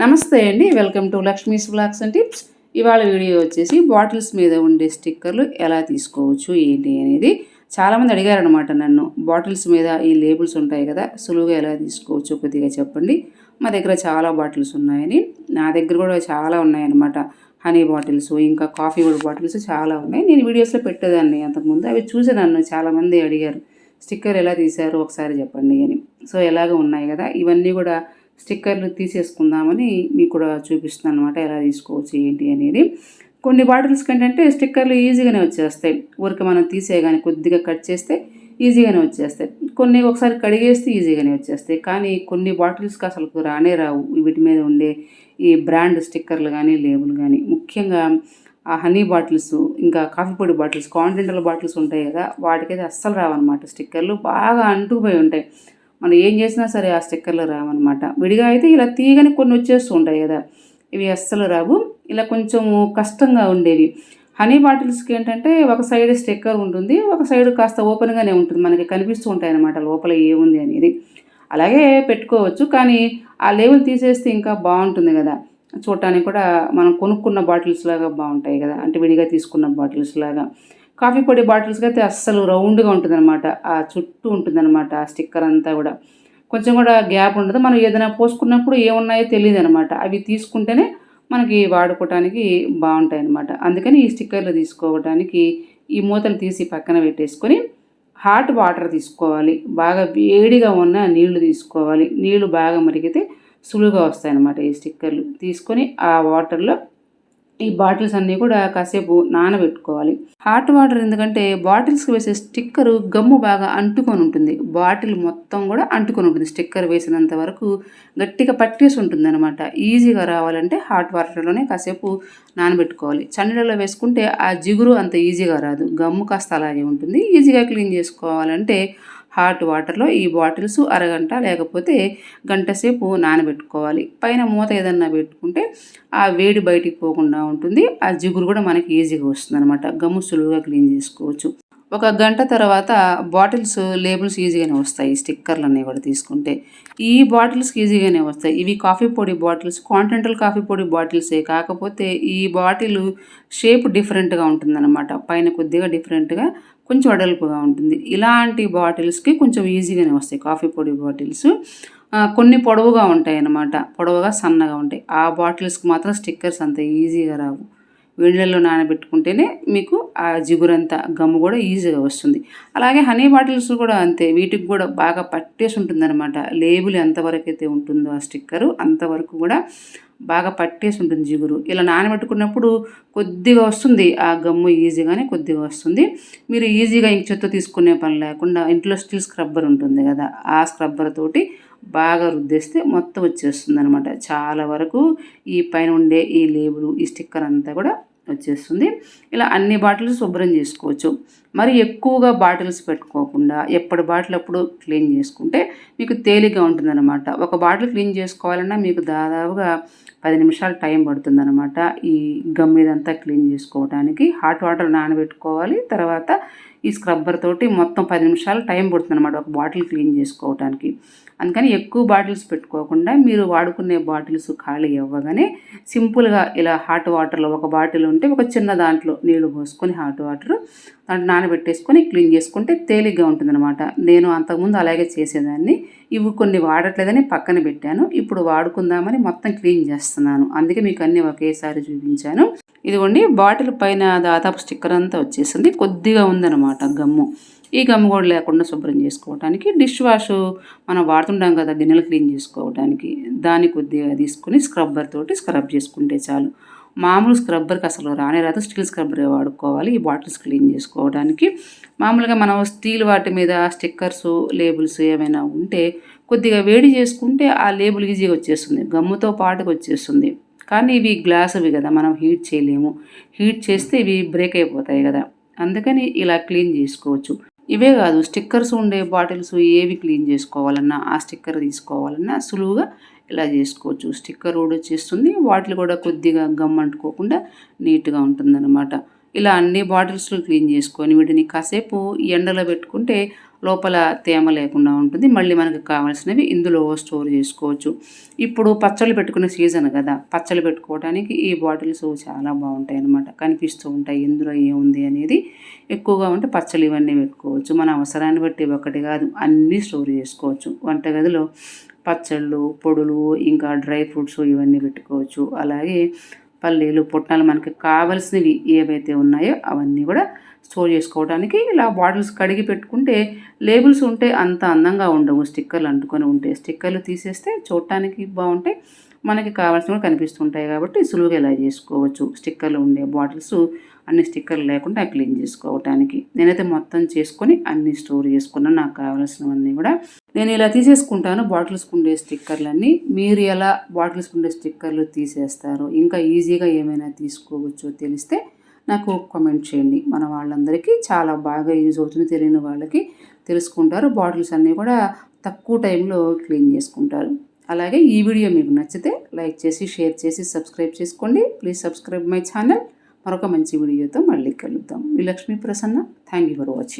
నమస్తే అండి welcome to Lakshmi's blogs and tips. ఇవాళ వీడియో వచ్చేసి బాటిల్స్ మీద ఉండే స్టిక్కర్లు ఎలా తీసుకోవచ్చు ఏంటి అనేది. చాలామంది అడిగారనమాట నన్ను బాటిల్స్ మీద ఈ లేబుల్స్ ఉంటాయి కదా సులువుగా ఎలా తీసుకోవచ్చు కొద్దిగా చెప్పండి. మా దగ్గర చాలా బాటిల్స్ ఉన్నాయని నా దగ్గర కూడా చాలా ఉన్నాయన్నమాట. హనీ బాటిల్స్ ఇంకా కాఫీ కూడా బాటిల్స్ చాలా ఉన్నాయి. నేను వీడియోస్లో పెట్టేదాన్ని అంతకుముందు అవి చూసి నన్ను చాలామంది అడిగారు స్టిక్కర్ ఎలా తీశారు? ఒకసారి చెప్పండి అని. సో ఎలాగ ఉన్నాయి కదా ఇవన్నీ కూడా స్టిక్కర్లు తీసేసుకుందామని మీకు కూడా చూపిస్తున్నాను అనమాట ఎలా తీసుకోవచ్చు ఏంటి అనేది. కొన్ని బాటిల్స్ కంటే స్టిక్కర్లు ఈజీగానే వచ్చేస్తాయి. ఊరికి మనం తీసేయగానే కొద్దిగా కట్ చేస్తే ఈజీగానే వచ్చేస్తాయి. కొన్ని ఒకసారి కడిగేస్తే ఈజీగానే వచ్చేస్తాయి. కానీ కొన్ని బాటిల్స్కి అసలు రానే రావు. వీటి మీద ఉండే ఈ బ్రాండ్ స్టిక్కర్లు కానీ లేబుల్ కానీ. ముఖ్యంగా ఆ హనీ బాటిల్స్ ఇంకా కాఫీ పొడి బాటిల్స్ కాంటినెంటల్ బాటిల్స్ ఉంటాయి కదా వాటికైతే అస్సలు రావన్నమాట స్టిక్కర్లు. బాగా అంటుకుపోయి ఉంటాయి. మనం ఏం చేసినా సరే ఆ స్టిక్కర్లు రావన్నమాట. విడిగా అయితే ఇలా తీగని కొన్ని వచ్చేస్తూ ఉంటాయి కదా ఇవి అస్సలు రావు. ఇలా కొంచెం కష్టంగా ఉండేవి. హనీ బాటిల్స్కి ఏంటంటే ఒక సైడ్ స్టిక్కర్ ఉంటుంది ఒక సైడ్ కాస్త ఓపెన్గానే ఉంటుంది. మనకి కనిపిస్తూ ఉంటాయి అన్నమాట లోపల ఏముంది అనేది. అలాగే పెట్టుకోవచ్చు కానీ ఆ లేబుల్ తీసేస్తే ఇంకా బాగుంటుంది కదా. చూడటానికి కూడా మనం కొనుక్కున్న బాటిల్స్ లాగా బాగుంటాయి కదా అంటే విడిగా తీసుకున్న బాటిల్స్ లాగా. కాఫీ పొడి బాటిల్స్కి అయితే అస్సలు రౌండ్గా ఉంటుందన్నమాట. ఆ చుట్టూ ఉంటుందన్నమాట ఆ స్టిక్కర్ అంతా కూడా. కొంచెం కూడా గ్యాప్ ఉండదు. మనం ఏదైనా పోసుకున్నప్పుడు ఏమున్నాయో తెలియదు అనమాట అవి తీసుకుంటేనే మనకి వాడుకోవటానికి బాగుంటాయి అనమాట అందుకని ఈ స్టిక్కర్లు తీసుకోవడానికి ఈ మూతలు తీసి పక్కన పెట్టేసుకొని హాట్ వాటర్ తీసుకోవాలి. బాగా వేడిగా ఉన్న నీళ్ళు తీసుకోవాలి. నీళ్ళు బాగా మరిగితే సులువుగా వస్తాయన్నమాట ఈ స్టిక్కర్లు. తీసుకొని ఆ వాటర్లో ఈ బాటిల్స్ అన్నీ కూడా కాసేపు నానబెట్టుకోవాలి. హాట్ వాటర్ ఎందుకంటే బాటిల్స్కి వేసే స్టిక్కర్ గమ్ము బాగా అంటుకొని ఉంటుంది. బాటిల్ మొత్తం కూడా అంటుకొని ఉంటుంది. స్టిక్కర్ వేసినంత వరకు గట్టిగా పట్టేసి ఉంటుంది అనమాట ఈజీగా రావాలంటే హాట్ వాటర్లోనే కాసేపు నానబెట్టుకోవాలి. చన్నీళ్ళలో వేసుకుంటే ఆ జిగురు అంత ఈజీగా రాదు. గమ్ము కాస్త అలాగే ఉంటుంది. ఈజీగా క్లీన్ చేసుకోవాలంటే హాట్ వాటర్లో ఈ బాటిల్స్ అరగంట లేకపోతే గంట సేపు నానబెట్టుకోవాలి. పైన మూత ఏదన్నా పెట్టుకుంటే ఆ వేడి బయటికి పోకుండా ఉంటుంది. ఆ జిగురు కూడా మనకి ఈజీగా వస్తుంది అనమాట గమ్ము సులువుగా క్లీన్ చేసుకోవచ్చు. ఒక గంట తర్వాత బాటిల్స్ లేబుల్స్ ఈజీగానే వస్తాయి. స్టిక్కర్లు అన్నీ కూడా తీసుకుంటే. ఈ బాటిల్స్కి ఈజీగానే వస్తాయి. ఇవి కాఫీ పొడి బాటిల్స్ కాంటినెంటల్ కాఫీ పొడి బాటిల్సే కాకపోతే ఈ బాటిల్ షేప్ డిఫరెంట్గా ఉంటుందన్నమాట. పైన కొద్దిగా డిఫరెంట్గా కొంచెం అడల్పుగా ఉంటుంది. ఇలాంటి బాటిల్స్కి కొంచెం ఈజీగానే వస్తాయి. కాఫీ పొడి బాటిల్స్. కొన్ని పొడవుగా ఉంటాయి అన్నమాట పొడవుగా సన్నగా ఉంటాయి. ఆ బాటిల్స్కి మాత్రం స్టిక్కర్స్ అంత ఈజీగా రావు. వేడిలో నానబెట్టుకుంటేనే మీకు ఆ జిగురంతా గమ్ము కూడా ఈజీగా వస్తుంది. అలాగే హనీ బాటిల్స్ కూడా అంతే వీటికి కూడా బాగా పట్టేసి ఉంటుందన్నమాట. లేబుల్ ఎంతవరకు అయితే ఉంటుందో ఆ స్టిక్కరు అంతవరకు కూడా బాగా పట్టేసి ఉంటుంది జిగురు. ఇలా నానబెట్టుకున్నప్పుడు కొద్దిగా వస్తుంది ఆ గమ్ము ఈజీగానే కొద్దిగా వస్తుంది. మీరు ఈజీగా ఇంక చెత్త తీసుకునే పని లేకుండా ఇంట్లో స్టీల్ స్క్రబ్బర్ ఉంటుంది కదా ఆ స్క్రబ్బర్ తోటి బాగా రుద్దేస్తే మొత్తం వచ్చేస్తుంది అనమాట చాలా వరకు ఈ పైన ఉండే ఈ లేబుల్ ఈ స్టిక్కర్ అంతా కూడా వచ్చేస్తుంది. ఇలా అన్ని బాటిల్స్ శుభ్రం చేసుకోవచ్చు. మరి ఎక్కువగా బాటిల్స్ పెట్టుకోకుండా ఎప్పటి బాటిల్ అప్పుడు క్లీన్ చేసుకుంటే మీకు తేలిగ్గా ఉంటుందన్నమాట. ఒక బాటిల్ క్లీన్ చేసుకోవాలన్నా మీకు దాదాపుగా పది నిమిషాలు టైం పడుతుందన్నమాట. ఈ గమ్ ఇదంతా క్లీన్ చేసుకోవడానికి హాట్ వాటర్ నానబెట్టుకోవాలి. తర్వాత ఈ స్క్రబ్బర్ తోటి మొత్తం పది నిమిషాలు టైం పడుతుంది అనమాట ఒక బాటిల్ క్లీన్ చేసుకోవడానికి అందుకని ఎక్కువ బాటిల్స్ పెట్టుకోకుండా మీరు వాడుకునే బాటిల్స్ ఖాళీ అవ్వగానే సింపుల్గా ఇలా హాట్ వాటర్లో ఒక బాటిల్ ఉంటే ఒక చిన్న దాంట్లో నీళ్ళు పోసుకొని హాట్ వాటర్ దాంట్లో నానబెట్టేసుకొని క్లీన్ చేసుకుంటే తేలిగ్గా ఉంటుందన్నమాట. నేను అంతకుముందు అలాగే చేసేదాన్ని. ఇవి కొన్ని వాడట్లేదని పక్కన పెట్టాను. ఇప్పుడు వాడుకుందామని మొత్తం క్లీన్ చేస్తున్నాను. అందుకే మీకు అన్నీ ఒకేసారి చూపించాను. ఇదిగోండి బాటిల్ పైన దాదాపు స్టిక్కర్ అంతా వచ్చేసింది. కొద్దిగా ఉందన్నమాట గమ్ము. ఈ గమ్ము కూడా లేకుండా శుభ్రం చేసుకోవడానికి డిష్ వాష్ మనం వాడుతుంటాం కదా గిన్నెలు క్లీన్ చేసుకోవడానికి దాన్ని కొద్దిగా తీసుకుని స్క్రబ్బర్ తోటి స్క్రబ్ చేసుకుంటే చాలు. మామూలు స్క్రబ్బర్కి అసలు రానే రాదు. స్టీల్ స్క్రబ్బరే వాడుకోవాలి ఈ బాటిల్స్ క్లీన్ చేసుకోవడానికి మామూలుగా మనం స్టీల్ వాటి మీద స్టిక్కర్స్ లేబుల్స్ ఏమైనా ఉంటే కొద్దిగా వేడి చేసుకుంటే ఆ లేబుల్ ఈజీగా వచ్చేస్తుంది. గమ్ముతో పాటుగా వచ్చేస్తుంది. కానీ ఇవి గ్లాసువి కదా మనం హీట్ చేయలేము. హీట్ చేస్తే ఇవి బ్రేక్ అయిపోతాయి కదా. అందుకని ఇలా క్లీన్ చేసుకోవచ్చు. ఇవే కాదు స్టిక్కర్స్ ఉండే బాటిల్స్ ఏవి క్లీన్ చేసుకోవాలన్నా ఆ స్టిక్కర్ తీసుకోవాలన్నా సులువుగా ఇలా చేసుకోవచ్చు. స్టిక్కర్ కూడా వచ్చేస్తుంది వాటిని కూడా కొద్దిగా గమ్ అంటుకోకుండా నీట్గా ఉంటుందన్నమాట. ఇలా అన్ని బాటిల్స్ క్లీన్ చేసుకొని వీటిని కాసేపు ఎండలో పెట్టుకుంటే లోపల తేమ లేకుండా ఉంటుంది. మళ్ళీ మనకు కావాల్సినవి ఇందులో స్టోర్ చేసుకోవచ్చు. ఇప్పుడు పచ్చళ్ళు పెట్టుకునే సీజన్ కదా. పచ్చళ్ళు పెట్టుకోవడానికి ఈ బాటిల్స్ చాలా బాగుంటాయి అన్నమాట కనిపిస్తూ ఉంటాయి ఇందులో ఏముంది అనేది. ఎక్కువగా ఉంటే పచ్చళ్ళు ఇవన్నీ పెట్టుకోవచ్చు. మన అవసరాన్ని బట్టి ఒకటి కాదు అన్నీ స్టోర్ చేసుకోవచ్చు. వంటగదిలో పచ్చళ్ళు పొడులు ఇంకా డ్రై ఫ్రూట్స్ ఇవన్నీ పెట్టుకోవచ్చు. అలాగే పల్లీలు పుట్నాలు మనకి కావలసినవి ఏవైతే ఉన్నాయో అవన్నీ కూడా స్టోర్ చేసుకోవడానికి ఇలా బాటిల్స్ కడిగి పెట్టుకుంటే లేబుల్స్ ఉంటే అంత అందంగా ఉండవు. స్టిక్కర్లు అంటుకొని ఉంటే స్టిక్కర్లు తీసేస్తే చూడటానికి బాగుంటాయి. మనకి కావాల్సినవి కనిపిస్తుంటాయి కాబట్టి సులువుగా ఇలా చేసుకోవచ్చు. స్టిక్కర్లు ఉండే బాటిల్స్ అన్ని స్టిక్కర్లు లేకుండా క్లీన్ చేసుకోవటానికి. నేనైతే మొత్తం చేసుకొని అన్ని స్టోర్ చేసుకున్నాను. నాకు కావాల్సినవన్నీ కూడా నేను ఇలా తీసేసుకుంటాను బాటిల్స్ ఉండే స్టిక్కర్లన్నీ. మీరు ఎలా బాటిల్స్ ఉండే స్టిక్కర్లు తీసేస్తారో ఇంకా ఈజీగా ఏమైనా తీసుకోవచ్చో తెలిస్తే నాకు కామెంట్ చేయండి. మన వాళ్ళందరికీ చాలా బాగా యూజ్ అవుతుంది తెలియని వాళ్ళకి తెలుసుకుంటారు. బాటిల్స్ అన్నీ కూడా తక్కువ టైంలో క్లీన్ చేసుకుంటారు. అలాగే ఈ వీడియో మీకు నచ్చితే లైక్ చేసి షేర్ చేసి సబ్స్క్రైబ్ చేసుకోండి. Please subscribe my channel. మరొక మంచి వీడియోతో మళ్ళీ కలుద్దాం. మీ Lakshmi Prasanna. Thank you for watching.